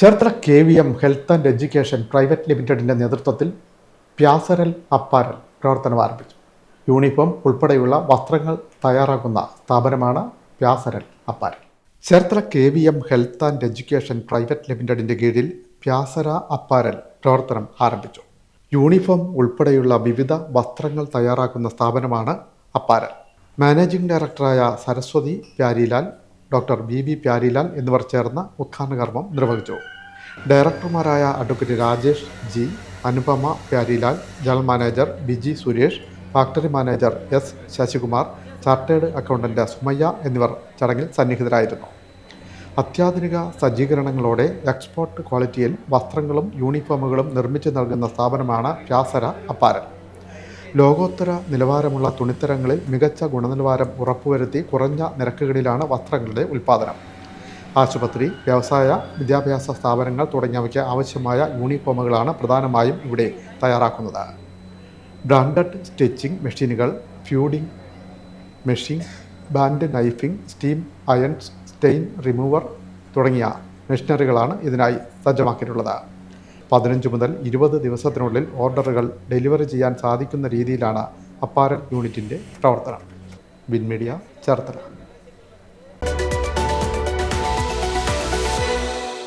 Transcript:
Cherthala K V M health and education private ലിമിറ്റഡിന്റെ നേതൃത്വത്തിൽ പ്യാസരൽ apparel പ്രവർത്തനം ആരംഭിച്ചു. യൂണിഫോം ഉൾപ്പെടെയുള്ള വസ്ത്രങ്ങൾ തയ്യാറാക്കുന്ന സ്ഥാപനമാണ് പ്യാസരൽ apparel. Cherthala K V M health and education private ലിമിറ്റഡിന്റെ കീഴിൽ പ്യാസര അപ്പാരൽ പ്രവർത്തനം ആരംഭിച്ചു. യൂണിഫോം ഉൾപ്പെടെയുള്ള വിവിധ വസ്ത്രങ്ങൾ തയ്യാറാക്കുന്ന സ്ഥാപനമാണ് അപ്പാരൽ. മാനേജിംഗ് ഡയറക്ടറായ Saraswathi Pyarilal doctor B B Pyarilal എന്നിവർ ചേർന്ന് ഉദ്ഘാടന കർമ്മം നിർവഹിച്ചു. ഡയറക്ടർമാരായ advocate Rajesh G Anupama Pyarilal general manager Biji Suresh factory manager S Sasikumar chartered accountant Sumayya എന്നിവർ ചടങ്ങിൽ സന്നിഹിതരായിരുന്നു. അത്യാധുനിക സജ്ജീകരണങ്ങളോടെ എക്സ്പോർട്ട് ക്വാളിറ്റിയിൽ വസ്ത്രങ്ങളും യൂണിഫോമുകളും നിർമ്മിച്ചു നൽകുന്ന സ്ഥാപനമാണ് വ്യാസര അപ്പാരൽ ലോകോത്തര നിലവാരമുള്ള തുണിത്തരങ്ങളിൽ മികച്ച ഗുണനിലവാരം ഉറപ്പുവരുത്തി കുറഞ്ഞ നിരക്കുകളിലാണ് വസ്ത്രങ്ങളുടെ ഉൽപ്പാദനം ആശുപത്രി വ്യവസായ വിദ്യാഭ്യാസ സ്ഥാപനങ്ങൾ തുടങ്ങിയവയ്ക്ക് ആവശ്യമായ യൂണിഫോമുകളാണ് പ്രധാനമായും ഇവിടെ തയ്യാറാക്കുന്നത്. ബ്രാൻഡഡ് സ്റ്റിച്ചിങ് മെഷീനുകൾ fusing machine band knifing steam irons stain remover തുടങ്ങിയ മെഷീനറികളാണ് ഇതിനായി സജ്ജമാക്കിയിട്ടുള്ളത്. പതിനഞ്ച് മുതൽ ഇരുപത് ദിവസത്തിനുള്ളിൽ ഓർഡറുകൾ ഡെലിവറി ചെയ്യാൻ സാധിക്കുന്ന രീതിയിലാണ് അപ്പാരൽ യൂണിറ്റിന്റെ പ്രവർത്തനം. Win media Cherthala.